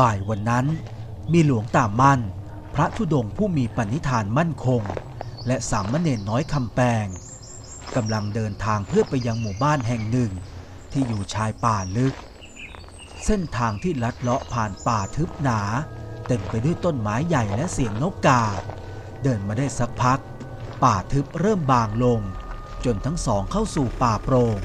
บ่ายวันนั้น มีหลวงตามั่น พระธุดงค์ผู้มีปณิธานมั่นคง และสามเณรน้อยคำแปงกำลังเดินทางเพื่อไปยังหมู่บ้านแห่งหนึ่ง ที่อยู่ชายป่าลึก เส้นทางที่ลัดเลาะผ่านป่าทึบหนา เต็มไปด้วยต้นไม้ใหญ่และเสียงนกกา เดินมาได้สักพัก ป่าทึบเริ่มบางลง จนทั้งสองเข้าสู่ป่าโปร่ง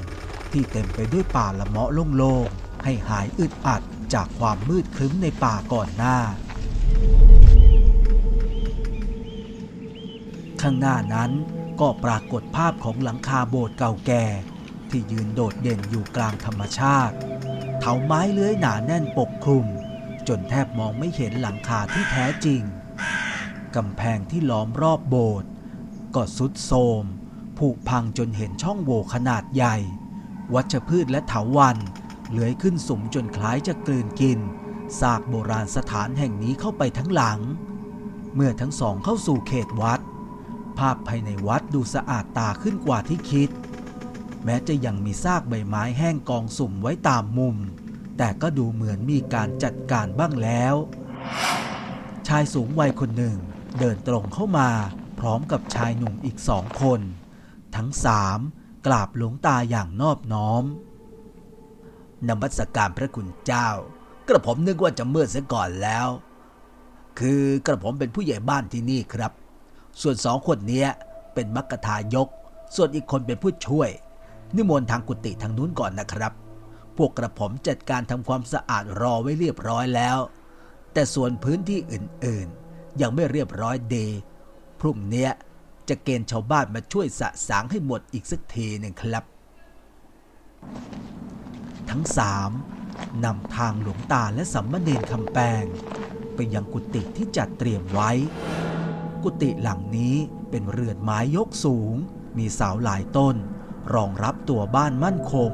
ที่เต็มไปด้วยป่าละเมาะโล่งๆให้หายอึดอัด จากความมืดครึ้มในป่าก่อนหน้า ข้างหน้านั้นก็ปรากฏภาพของหลังคาโบสถ์เก่าแก่ ที่ยืนโดดเด่นอยู่กลางธรรมชาติเถาไม้เลื้อยหนาแน่นปกคลุม จนแทบมองไม่เห็นหลังคาที่แท้จริงกำแพงที่ล้อมรอบโบสถ์ก็สุดโทมผุพังจนเห็นช่องโหว่ขนาดใหญ่ วัชพืชและเถาวัน เลื้อยขึ้นสูงจนคล้ายจะกลืนกินซากโบราณสถานแห่งนี้เข้าไปทั้งหลัง เมื่อทั้งสองเข้าสู่เขตวัด ภาพภายในวัดดูสะอาดตาขึ้นกว่าที่คิด แม้จะยังมีซากใบไม้แห้งกองสุ่มไว้ตามมุม แต่ก็ดูเหมือนมีการจัดการบ้างแล้ว ชายสูงวัยคนหนึ่งเดินตรงเข้ามาพร้อมกับชายหนุ่มอีกสองคน ทั้งสามกราบหลวงตาอย่างนอบน้อม นมัสการพระคุณเจ้า กระผมนึกว่าจะเมืดเสียก่อนแล้ว คือกระผมเป็นผู้ใหญ่บ้านที่นี่ครับ ส่วนสองคนเนี้ยเป็นมักกะทายก ส่วนอีกคนเป็นผู้ช่วย นิมนต์ทางกุฏิทางนู้นก่อนนะครับ พวกกระผมจัดการทำความสะอาดรอไว้เรียบร้อยแล้ว แต่ส่วนพื้นที่อื่นๆ ยังไม่เรียบร้อยดีพรุ่งเนี้ยจะเกณฑ์ชาวบ้านมาช่วยสะสางให้หมดอีกสักทีหนึ่งครับ ทั้งสามนำทางหลวงตาและสัมมเนรคำแปง ไปยังกุฏิที่จัดเตรียมไว้ กุฏิหลังนี้เป็นเรือนไม้ยกสูง มีเสาหลายต้น รองรับตัวบ้านมั่นคง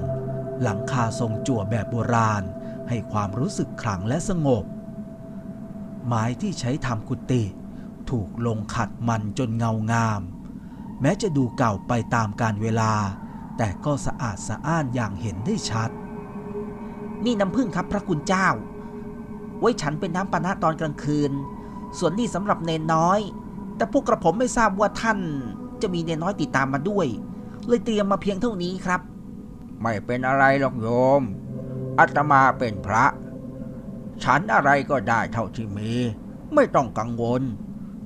หลังคาทรงจั่วแบบโบราณ ให้ความรู้สึกขลังและสงบ ไม้ที่ใช้ทำกุฏิถูกลงขัดมันจนเงางาม แม้จะดูเก่าไปตามกาลเวลา แต่ก็สะอาดสะอ้านอย่างเห็นได้ชัด นี่น้ำผึ้งครับพระคุณเจ้า ไว้ฉันเป็นน้ำปานะตอนกลางคืน ส่วนนี่สำหรับเนนน้อย แต่พวกกระผมไม่ทราบว่าท่านจะมีเนนน้อยติดตามมาด้วย เลยเตรียมมาเพียงเท่านี้ครับ ไม่เป็นอะไรหรอกโยมอาตมาเป็นพระ ฉันอะไรก็ได้เท่าที่มี ไม่ต้องกังวล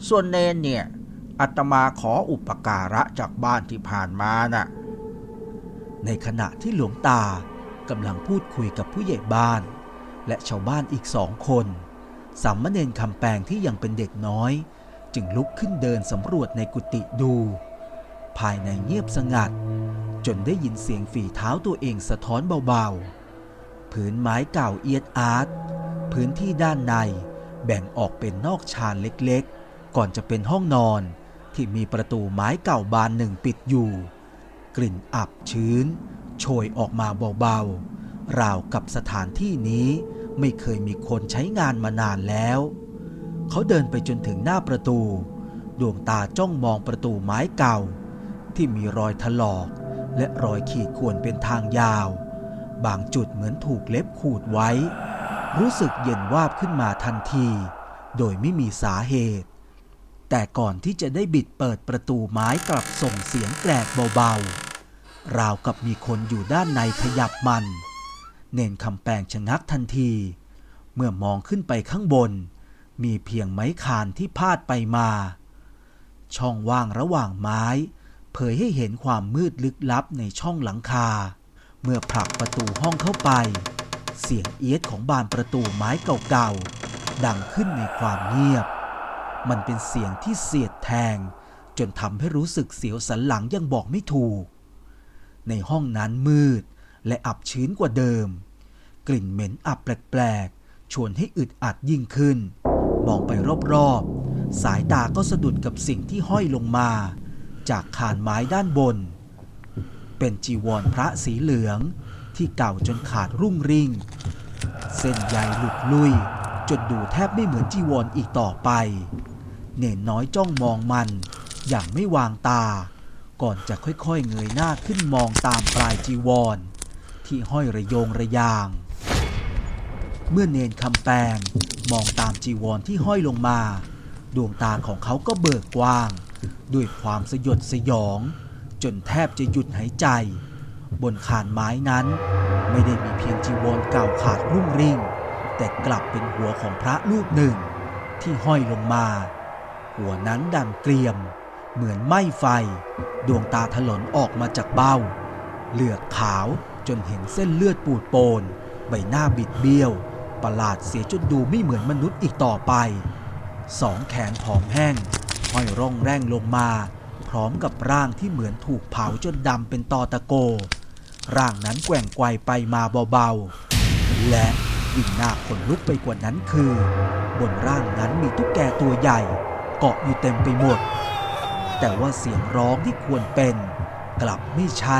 ส่วนเนนเนี่ยอาตมาขออุปการะจากบ้านที่ผ่านมาน่ะในขณะที่หลวงตา กำลังพูดคุยกับผู้ใหญ่บ้าน และชาวบ้านอีกสองคน สามเณรคำแปงที่ยังเป็นเด็กน้อย จึงลุกขึ้นเดินสำรวจในกุฏิดู ภายในเงียบสงัด จนได้ยินเสียงฝีเท้าตัวเองสะท้อนเบาๆผืนไม้เก่าเอียดอาร์ตพื้นที่ด้านในแบ่งออกเป็นนอกชานเล็กๆ ก่อนจะเป็นห้องนอนที่มีประตูไม้เก่าบานหนึ่งปิดอยู่ กลิ่นอับชื้น โชยออกมาเบาๆ ราวกับสถานที่นี้ไม่เคยมีคนใช้งานมานานแล้ว เขาเดินไปจนถึงหน้าประตู ดวงตาจ้องมองประตูไม้เก่า ที่มีรอยถลอก และรอยขีดข่วนเป็นทางยาว บางจุดเหมือนถูกเล็บขูดไว้ รู้สึกเย็นวาบขึ้นมาทันที โดยไม่มีสาเหตุ แต่ก่อนที่จะได้บิดเปิดประตูไม้กลับส่งเสียงแกรกเบาๆ ราวกับมีคนอยู่ด้านในขยับมัน เนนคำแปลงชะงักทันที เมื่อมองขึ้นไปข้างบน มีเพียงไม้คานที่พาดไปมา ช่องว่างระหว่างไม้ เผยให้เห็นความมืดลึกลับในช่องหลังคา เมื่อผลักประตูห้องเข้าไป เสียงเอียดของบานประตูไม้เก่าๆ ดังขึ้นในความเงียบ มันเป็นเสียงที่เสียดแทง จนทำให้รู้สึกเสียวสันหลังยังบอกไม่ถูก ในห้องนั้นมืด และอับชื้นกว่าเดิม กลิ่นเหม็นอับแปลกๆ ชวนให้อึดอัดยิ่งขึ้น มองไปรอบๆ สายตาก็สะดุดกับสิ่งที่ห้อยลงมา จากคานไม้ด้านบน เป็นจีวรพระสีเหลืองที่เก่าจนขาดรุ่งริ่ง เส้นใยหลุดลุยจนดูแทบไม่เหมือนจีวรออีกต่อไป เน่นน้อยจ้องมองมันอย่างไม่วางตา ก่อนจะค่อยๆเงยหน้าขึ้นมองตามปลายจีวร ที่ห้อยระโยงระยาง เมื่อเนนคำแปงมองตามจีวรที่ห้อยลงมา ดวงตาของเขาก็เบิกกว้าง ด้วยความสยดสยอง จนแทบจะหยุดหายใจ บนคานไม้นั้น ไม่ได้มีเพียงจีวรเก่าขาดรุ่งริ่ง แต่กลับเป็นหัวของพระรูปหนึ่ง ที่ห้อยลงมา หัวนั้นดำเกรียม เหมือนไหม้ไฟ ดวงตาถลนออกมาจากเบ้า เหลือกขาวจนเห็นเส้นเลือดปูดโปน ใบหน้าบิดเบี้ยว ประหลาดเสียจนดูไม่เหมือนมนุษย์อีกต่อไป สองแขนผอมแห้งห้อยร่องแร่งลงมา พร้อมกับร่างที่เหมือนถูกเผาจนดำเป็นตอตะโก ร่างนั้นแกว่งไกวไปมาเบาๆ และยิ่งน่าขนลุกไปกว่านั้นคือ บนร่างนั้นมีตุ๊กแกตัวใหญ่ เกาะอยู่เต็มไปหมด แต่ว่าเสียงร้องที่ควรเป็น กลับไม่ใช่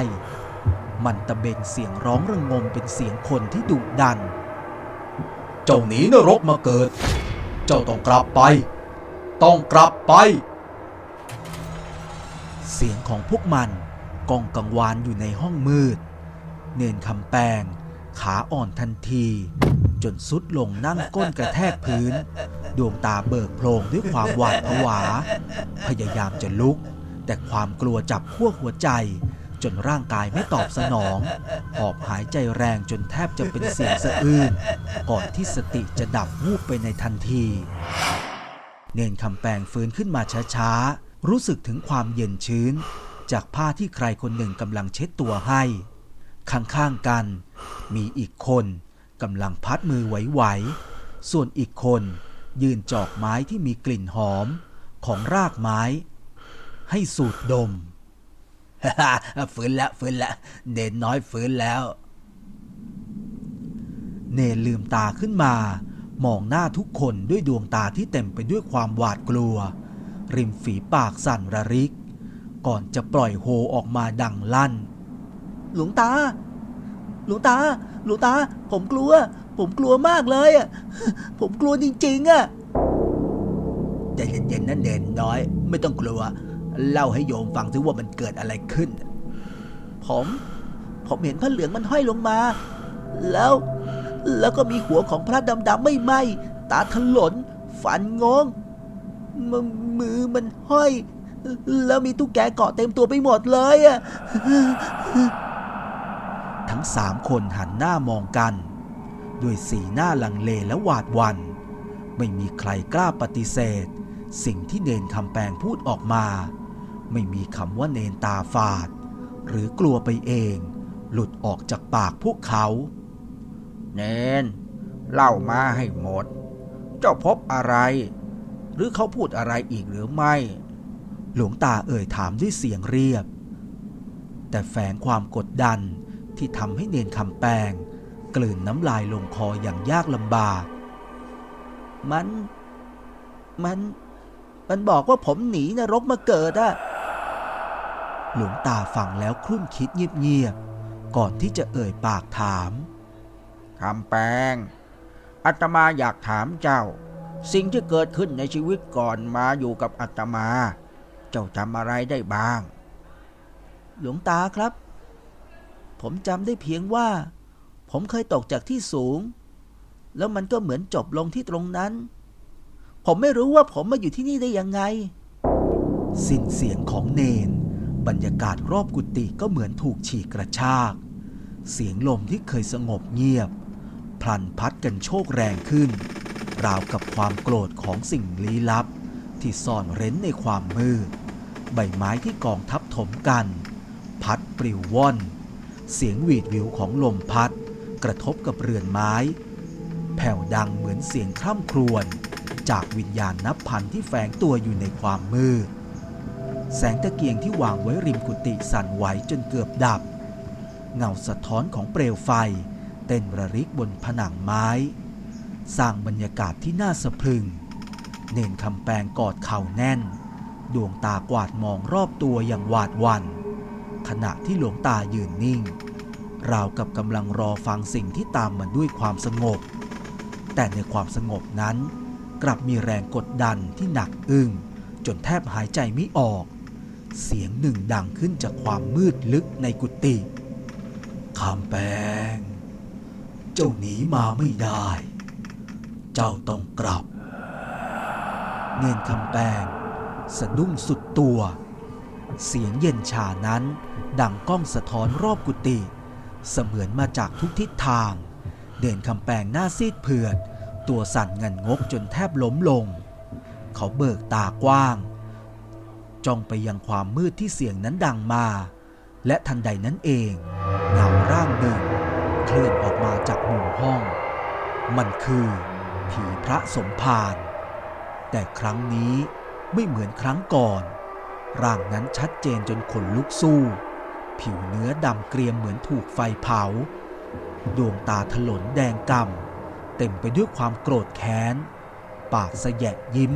มันตะเบงเสียงร้องระงมเป็นเสียงคนที่ดุดัน เจ้าหนีนรกมาเกิด เจ้าต้องกลับไป ต้องกลับไป เสียงของพวกมันกองกังวานอยู่ในห้องมืด เนนคำแปงขาอ่อนทันที จนสุดลงนั่งก้นกระแทกพื้น ดวงตาเบิกโพลงด้วยความหวาดผวา พยายามจะลุก แต่ความกลัวจับขั้วหัวใจ จนร่างกายไม่ตอบสนอง หอบหายใจแรงจนแทบจะเป็นเสียงสะอื้นก่อนที่สติจะดับวูบไปในทันที เนนคำแปงฟื้นขึ้นมาช้าๆ รู้สึกถึงความเย็นชื้น จากผ้าที่ใครคนหนึ่งกำลังเช็ดตัวให้ ข้างๆกัน มีอีกคนกำลังพัดมือไหวๆส่วนอีกคน ยืนจอกไม้ที่มีกลิ่นหอมของรากไม้ ให้สูดดมฟื้นแล้วฟื้นแล้วเนนน้อยฟื้นแล้ว เนนลืมตาขึ้นมา มองหน้าทุกคนด้วยดวงตาที่เต็มไปด้วยความหวาดกลัว ริมฝีปากสั่นระริก ก่อนจะปล่อยโฮออกมาดังลั่น หลวงตา หลวงตา หลวงตา ผมกลัว ผมกลัวมากเลยอะ ผมกลัวจริงๆอะใจเย็นๆนั่นเด่นน้อย ไม่ต้องกลัว เล่าให้โยมฟังซิว่ามันเกิดอะไรขึ้น ผม ผมเห็นพระเหลืองมันห้อยลงมา แล้ว แล้วก็มีหัวของพระดำๆไม่ไหมตาถลน ฝันงงมมือมันห้อย แล้วมีตุ๊กแกเกาะเต็มตัวไปหมดเลยอะทั้งสามคนหันหน้ามองกัน ด้วยสีหน้าลังเลและหวาดวัน ไม่มีใครกล้าปฏิเสธ สิ่งที่เนนคำแปงพูดออกมา ไม่มีคำว่าเนนตาฝาด หรือกลัวไปเอง หลุดออกจากปากพวกเขา เนน เล่ามาให้หมด เจ้าพบอะไร หรือเขาพูดอะไรอีกหรือไม่ หลวงตาเอ่ยถามด้วยเสียงเรียบ แต่แฝงความกดดันที่ทำให้เนนคำแปง กลืนน้ำลายลงคออย่างยากลำบาก มัน มัน มันบอกว่าผมหนีนรกมาเกิดอะหลวงตาฟังแล้วครุ่นคิดเงียบๆ ก่อนที่จะเอ่ยปากถามคำแปลงอาตมาอยากถามเจ้า สิ่งที่เกิดขึ้นในชีวิตก่อนมาอยู่กับอาตมา เจ้าจำอะไรได้บ้าง หลวงตาครับ ผมจำได้เพียงว่า ผมเคยตกจากที่สูง แล้วมันก็เหมือนจบลงที่ตรงนั้น ผมไม่รู้ว่าผมมาอยู่ที่นี่ได้ยังไง สิ้นเสียงของเนน บรรยากาศรอบกุฏิก็เหมือนถูกฉีกกระชาก เสียงลมที่เคยสงบเงียบ พลันพัดกันโชกแรงขึ้น ราวกับความโกรธของสิ่งลี้ลับ ที่ซ่อนเร้นในความมืด ใบไม้ที่กองทับถมกัน พัดปลิวว่อนเสียงหวีดวิวของลมพัด กระทบกับเรือนไม้ แผ่วดังเหมือนเสียงคร่ำครวญจากวิญญาณนับพันที่แฝงตัวอยู่ในความมืด แสงตะเกียงที่วางไว้ริมกุฏิสั่นไหวจนเกือบดับ เงาสะท้อนของเปลวไฟ เต้นระริกบนผนังไม้ สร้างบรรยากาศที่น่าสะพรึง เนนคำแปงกอดเข่าแน่น ดวงตากวาดมองรอบตัวอย่างหวาดวัน ขณะที่หลวงตายืนนิ่ง ราวกับกำลังรอฟังสิ่งที่ตามมาด้วยความสงบ แต่ในความสงบนั้น กลับมีแรงกดดันที่หนักอึ้งจนแทบหายใจไม่ออก เสียงหนึ่งดังขึ้นจากความมืดลึกในกุฏิคำแปง เจ้าหนีมาไม่ได้ เจ้าต้องกลับ เนนคำแปง สะดุ้งสุดตัว เสียงเย็นชานั้น ดังก้องสะท้อนรอบกุฏิ เสมือนมาจากทุกทิศทาง เด่นคำแปงหน้าซีดเผือด ตัวสั่นเงินงกจนแทบล้มลง เขาเบิกตากว้าง จ้องไปยังความมืดที่เสียงนั้นดังมา และทันใดนั้นเองเงาร่างหนึ่งเคลื่อนออกมาจากมุมห้อง มันคือผีพระสมภารแต่ครั้งนี้ไม่เหมือนครั้งก่อน ร่างนั้นชัดเจนจนขนลุกสู้ ผิวเนื้อดำเกรียมเหมือนถูกไฟเผา ดวงตาถลนแดงกำเต็มไปด้วยความโกรธแค้น ปากแสแยะยิ้ม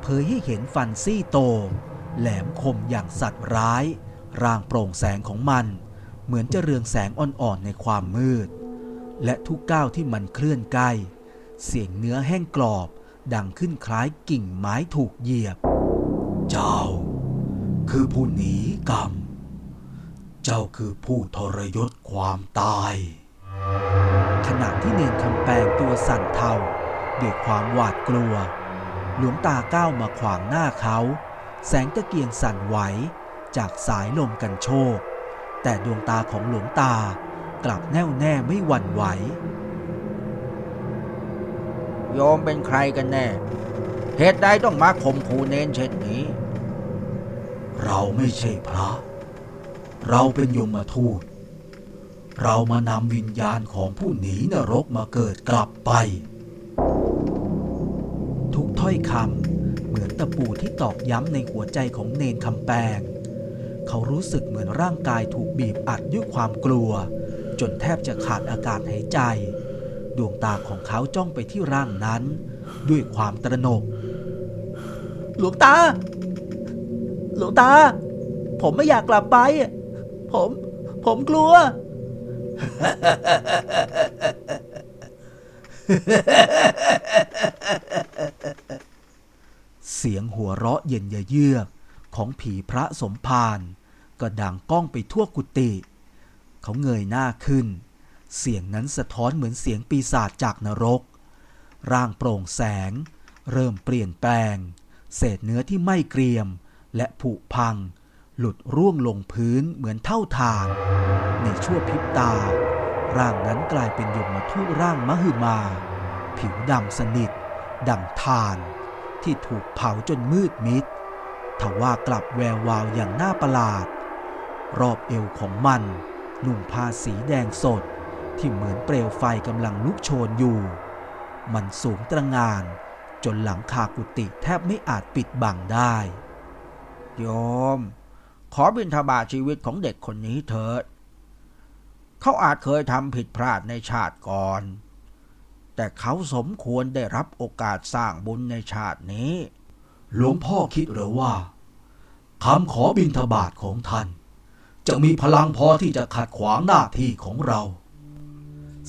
เผยให้เห็นฟันซี่โต แหลมคมอย่างสัตว์ร้าย ร่างโปร่งแสงของมัน เหมือนจะเรืองแสงอ่อนๆในความมืด และทุกก้าวที่มันเคลื่อนใกล้ เสียงเนื้อแห้งกรอบ ดังขึ้นคล้ายกิ่งไม้ถูกเหยียบ เจ้า คือผู้หนีกรรม เจ้าคือผู้ทรยศความตาย ขณะที่เนนคำแปงตัวสั่นเทาด้วยความหวาดกลัว หลวงตาก้าวมาขวางหน้าเขา แสงตะเกียงสั่นไหวจากสายลมกันโชก แต่ดวงตาของหลวงตากลับแน่วแน่ไม่หวั่นไหว โยมเป็นใครกันแน่ เหตุใดต้องมาข่มขู่เนนเช่นนี้ เราไม่ใช่พระ เราเป็นยมทูต เรามานำวิญญาณของผู้หนีนรกมาเกิดกลับไป ทุกถ้อยคำเหมือนตะปูที่ตอกย้ำในหัวใจของเนนคำแปง เขารู้สึกเหมือนร่างกายถูกบีบอัดด้วยความกลัว จนแทบจะขาดอากาศหายใจ ดวงตาของเขาจ้องไปที่ร่างนั้น ด้วยความตระหนก หลวงตา หลวงตา ผมไม่อยากกลับไป ผม ผมกลัว เสียงหัวเราะเย็นเยือกของผีพระสมภารก็ดังก้องไปทั่วกุฏิเขาเงยหน้าขึ้น เสียงนั้นสะท้อนเหมือนเสียงปีศาจจากนรก ร่างโปร่งแสง เริ่มเปลี่ยนแปลง เศษเนื้อที่ไม่เกรียมและผุพัง หลุดร่วงลงพื้นเหมือนเท่าทานในชั่วพริบตา ร่างนั้นกลายเป็นยมทูตร่างมหึมา ผิวดำสนิท ดังทาน ที่ถูกเผาจนมืดมิดทว่ากลับแวววาวอย่างน่าประหลาด รอบเอวของมันนุ่งผ้าสีแดงสด ที่เหมือนเปลวไฟกำลังลุกโชนอยู่ มันสูงตระงานจนหลังคากุฏิแทบไม่อาจปิดบังได้ โยม ขอบิณฑบาตชีวิตของเด็กคนนี้เถิด เขาอาจเคยทำผิดพลาดในชาติก่อน แต่เขาสมควรได้รับโอกาสสร้างบุญในชาตินี้ หลวงพ่อคิดหรือว่าคำขอบิณฑบาตของท่าน จะมีพลังพอที่จะขัดขวางหน้าที่ของเรา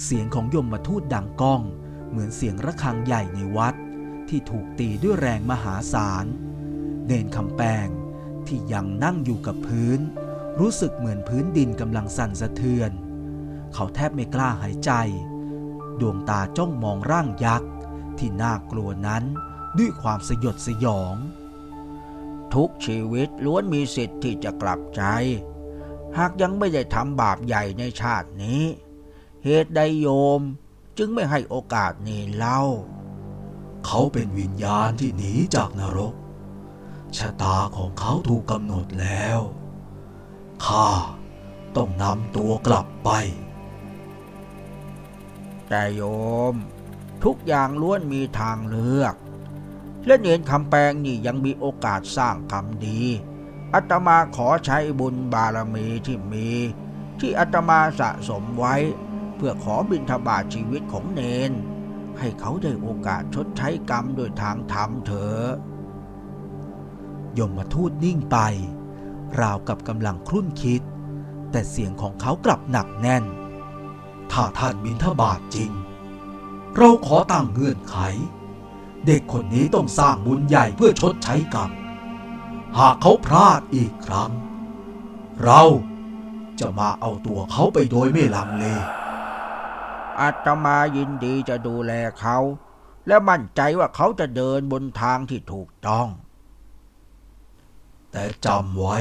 เสียงของยมมาทูตดังก้อง เหมือนเสียงระฆังใหญ่ในวัดที่ถูกตีด้วยแรงมหาศาล เนนคำแปง ที่ยังนั่งอยู่กับพื้น รู้สึกเหมือนพื้นดินกำลังสั่นสะเทือน เขาแทบไม่กล้าหายใจ ดวงตาจ้องมองร่างยักษ์ที่น่ากลัวนั้นด้วยความสยดสยอง ทุกชีวิตล้วนมีสิทธิ์ที่จะกลับใจ หากยังไม่ได้ทำบาปใหญ่ในชาตินี้ เหตุใดโยมจึงไม่ให้โอกาสนี้เล่า เขาเป็นวิญญาณที่หนีจากนรก ชะตาของเขาถูกกำหนดแล้ว ข้าต้องนำตัวกลับไป แต่โยม ทุกอย่างล้วนมีทางเลือก และเนียนคำแปลงนี่ยังมีโอกาสสร้างกรรมดีอาตมาขอใช้บุญบารมีที่มี ที่อาตมาสะสมไว้ เพื่อขอบิณฑบาตชีวิตของเนน ให้เขาได้โอกาสชดใช้กรรมโดยทางธรรมเถอะ ยมมาทูตนิ่งไป ราวกับกำลังครุ่นคิด แต่เสียงของเขากลับหนักแน่น ถ้าท่านบินทบาทจริง เราขอตั้งเงื่อนไข เด็กคนนี้ต้องสร้างบุญใหญ่เพื่อชดใช้กรรม หากเขาพลาดอีกครั้ง เราจะมาเอาตัวเขาไปโดยไม่ลังเลอาตมายินดีจะดูแลเขา และมั่นใจว่าเขาจะเดินบนทางที่ถูกต้อง แต่จำไว้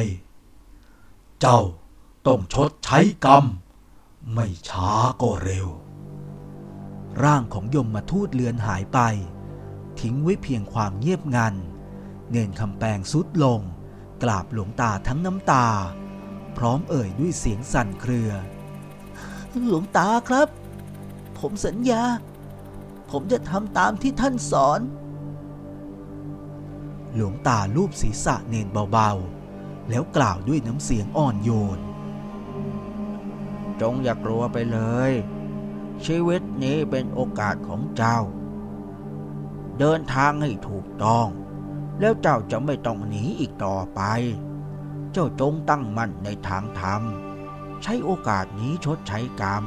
เจ้าต้องชดใช้กรรม ไม่ช้าก็เร็ว ร่างของยมมาทูตเลือนหายไป ทิ้งไว้เพียงความเงียบงัน เนนคำแปลงสุดลง กราบหลวงตาทั้งน้ำตา พร้อมเอ่ยด้วยเสียงสั่นเครือ หลวงตาครับ ผมสัญญา ผมจะทำตามที่ท่านสอน หลวงตาลูบศีรษะเนนเบาๆ แล้วกล่าวด้วยน้ำเสียงอ่อนโยน จงอย่ากลัวไปเลย ชีวิตนี้เป็นโอกาสของเจ้า เดินทางให้ถูกต้อง แล้วเจ้าจะไม่ต้องหนีอีกต่อไป เจ้าจงตั้งมั่นในทางธรรม ใช้โอกาสนี้ชดใช้กรรม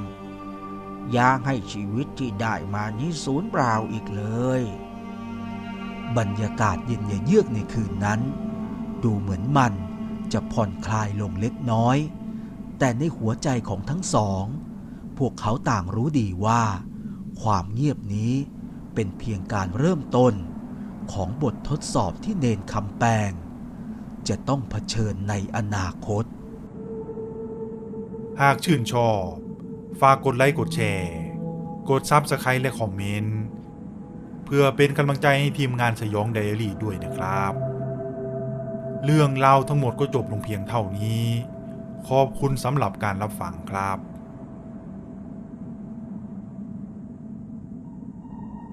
อย่าให้ชีวิตที่ได้มานี้สูญเปล่าอีกเลย บรรยากาศเย็นเยือกในคืนนั้น ดูเหมือนมันจะผ่อนคลายลงเล็กน้อย แต่ในหัวใจของทั้งสอง พวกเขาต่างรู้ดีว่า ความเงียบนี้เป็นเพียงการเริ่มต้นของบททดสอบที่เนนคำแปลงจะต้องเผชิญในอนาคต หากชื่นชอบ ฝากกดไลค์กดแชร์ กดซับสไครต์และคอมเมนต์ เพื่อเป็นกำลังใจให้ทีมงานสยองไดอารี่ด้วยนะครับ เรื่องราวทั้งหมดก็จบลงเพียงเท่านี้ ขอบคุณสำหรับการรับฟังครับ